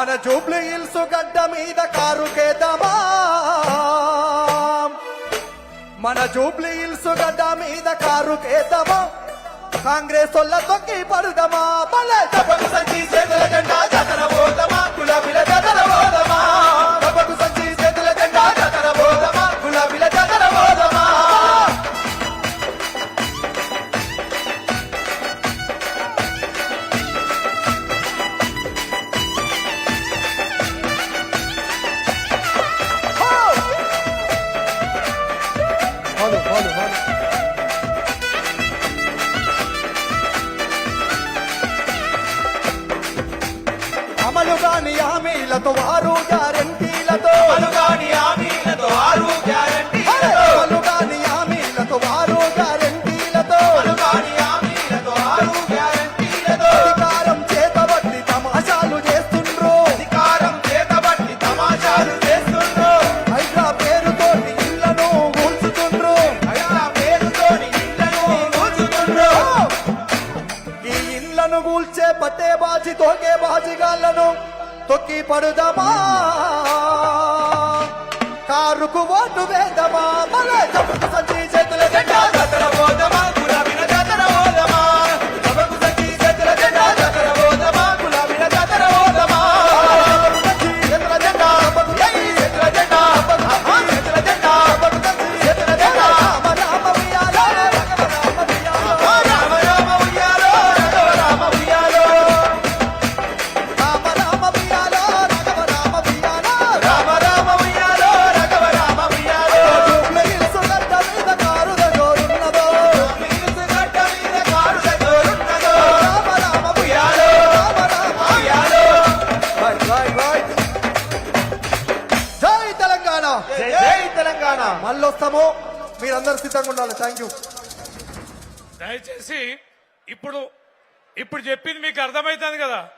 మన Jubilee hills గడ్డ మీద కారుకేద్దామా? మన జూబ్లీ హిల్స్ గడ్డ మీద కారుకేద్దామా? కాంగ్రెస్ వల్ల తొక్కి పడదమా? పాడు పాడు అమలు కాని హామీలతో వారు గ్యారంటీలతో. కూల్చే బతేబాజీ తోగే బాజీగాళ్ళను తొక్కి పడుదమా? కారుకు ఓటు వేదమా మళ్ళీ చేతులు జై తెలంగాణ. జై తెలంగాణ. మళ్ళీ వస్తాము మీరందరూ సిద్ధంగా ఉండాలి. థ్యాంక్ యూ దయచేసి ఇప్పుడు ఇప్పుడు చెప్పింది మీకు అర్థమవుతుంది కదా?